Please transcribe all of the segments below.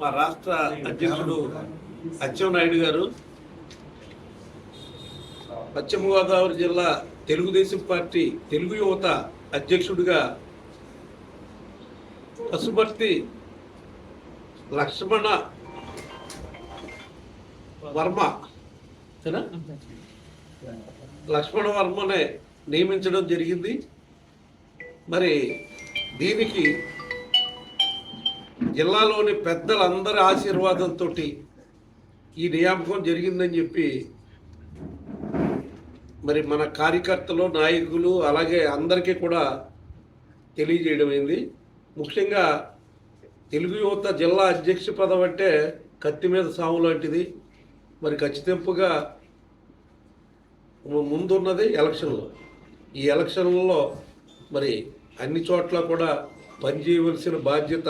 మా రాష్ట్ర అధ్యక్షుడు అచ్చెన్నాయుడు గారు పశ్చిమ గోదావరి జిల్లా తెలుగుదేశం పార్టీ తెలుగు యువత అధ్యక్షుడిగా పశుపర్తి లక్ష్మణ వర్మ లక్ష్మణ వర్మనే నియమించడం జరిగింది. మరి దీనికి జిల్లాలోని పెద్దలందరి ఆశీర్వాదంతో ఈ నియామకం జరిగిందని చెప్పి మరి మన కార్యకర్తలు నాయకులు అలాగే అందరికీ కూడా తెలియజేయడమైంది. ముఖ్యంగా తెలుగు యువత జిల్లా అధ్యక్ష పదం అంటే కత్తి మీద సాము లాంటిది. మరి ఖచ్చితంపుగా ముందున్నది ఎలక్షన్లో. ఈ ఎలక్షన్లలో మరి అన్ని చోట్ల కూడా పనిచేయవలసిన బాధ్యత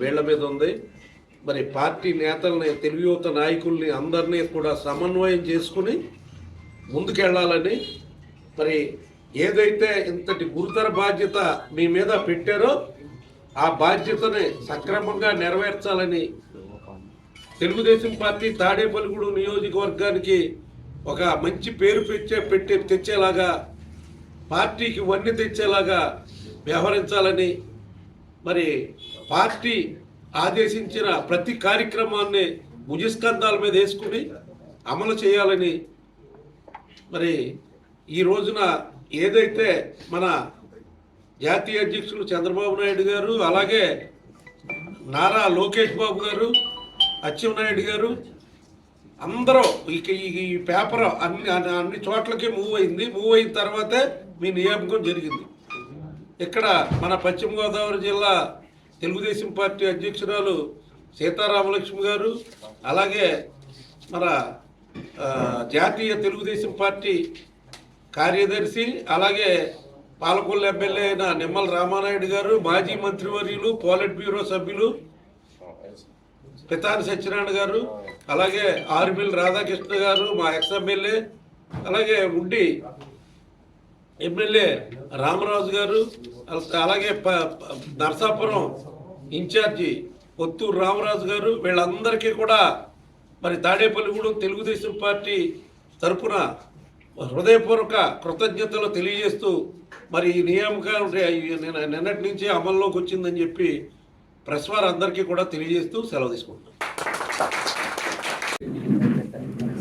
వీళ్ళ మీద ఉంది. మరి పార్టీ నేతల్ని తెలుగు యువత నాయకుల్ని అందరినీ కూడా సమన్వయం చేసుకుని ముందుకెళ్ళాలని మరి ఏదైతే ఇంతటి గురుతర బాధ్యత మీ మీద పెట్టారో ఆ బాధ్యతని సక్రమంగా నెరవేర్చాలని తెలుగుదేశం పార్టీ తాడేపల్లిగూడు నియోజకవర్గానికి ఒక మంచి పేరు పెట్టే పెట్టే తెచ్చేలాగా పార్టీకి వన్నీ తెచ్చేలాగా వ్యవహరించాలని మరి పార్టీ ఆదేశించిన ప్రతి కార్యక్రమాన్ని భుజస్కంధాల మీద వేసుకుని అమలు చేయాలని మరి ఈ రోజున ఏదైతే మన జాతీయ అధ్యక్షులు చంద్రబాబు నాయుడు గారు అలాగే నారా లోకేష్ బాబు గారు అచ్చెన్నాయుడు గారు అందరూ ఇక ఈ పేపర్ అన్ని అన్ని అన్ని చోట్లకి మూవ్ అయింది. మూవ్ అయిన తర్వాతే మీ నియామకం జరిగింది. ఇక్కడ మన పశ్చిమ గోదావరి జిల్లా తెలుగుదేశం పార్టీ అధ్యక్షురాలు సీతారామలక్ష్మి గారు అలాగే మన జాతీయ తెలుగుదేశం పార్టీ కార్యదర్శి అలాగే పాలకొల్లు ఎమ్మెల్యే అయిన నిమ్మల రామానాయుడు గారు మాజీ మంత్రివర్యులు పోలిట్ బ్యూరో సభ్యులు పితాని సత్యనారాయణ గారు అలాగే ఆర్మిల్ రాధాకృష్ణ గారు మా ఎక్స్ ఎమ్మెల్యే అలాగే ఉండి ఎమ్మెల్యే రామరాజు గారు అలాగే ప- నరసాపురం ఇన్ఛార్జి పొత్తూరు రామరాజు గారు వీళ్ళందరికీ కూడా మరి తాడేపల్లిగూడెం తెలుగుదేశం పార్టీ తరఫున హృదయపూర్వక కృతజ్ఞతలు తెలియజేస్తూ మరి ఈ నియామకం నిన్నటి నుంచి అమల్లోకి వచ్చిందని చెప్పి ప్రెస్ వారందరికీ కూడా తెలియజేస్తూ సెలవు తీసుకుంటున్నాను